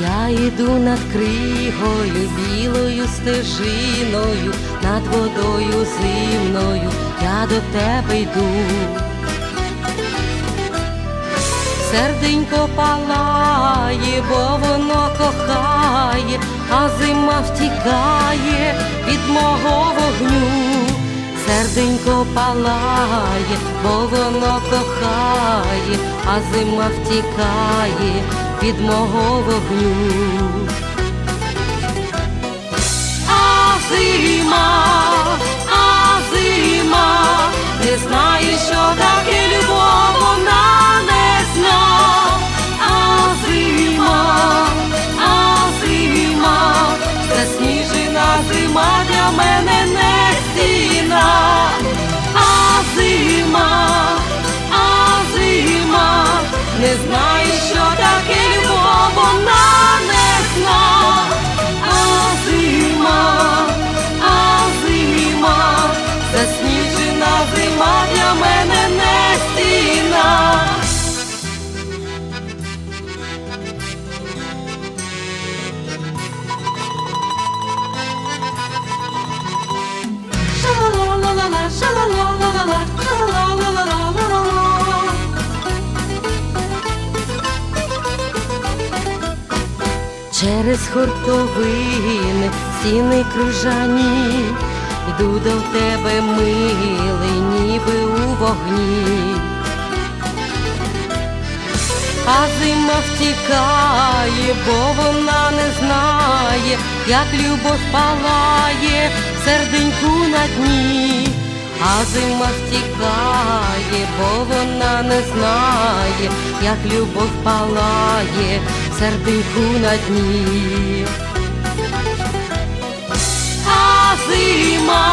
Я йду над кригою, білою стежиною, над водою зимною, я до тебе йду. Серденько палає, бо воно кохає, а зима втікає від мого вогню. Серденько палає, бо воно кохає, а зима втікає від мого вогню. А зима, а зима, не знає, що таке любов, вона не зна. А зима, а зима, засніжена зима для мене не стіна. А зима, а зима, не знає, Через хуртовини, стіни крижані, йду до тебе, милий, ніби у вогні. А зима втікає, бо вона не знає, як любов палає серденьку на дні. А зима втікає, бо вона не знає, як любов палає в серденьку на дні. А зима,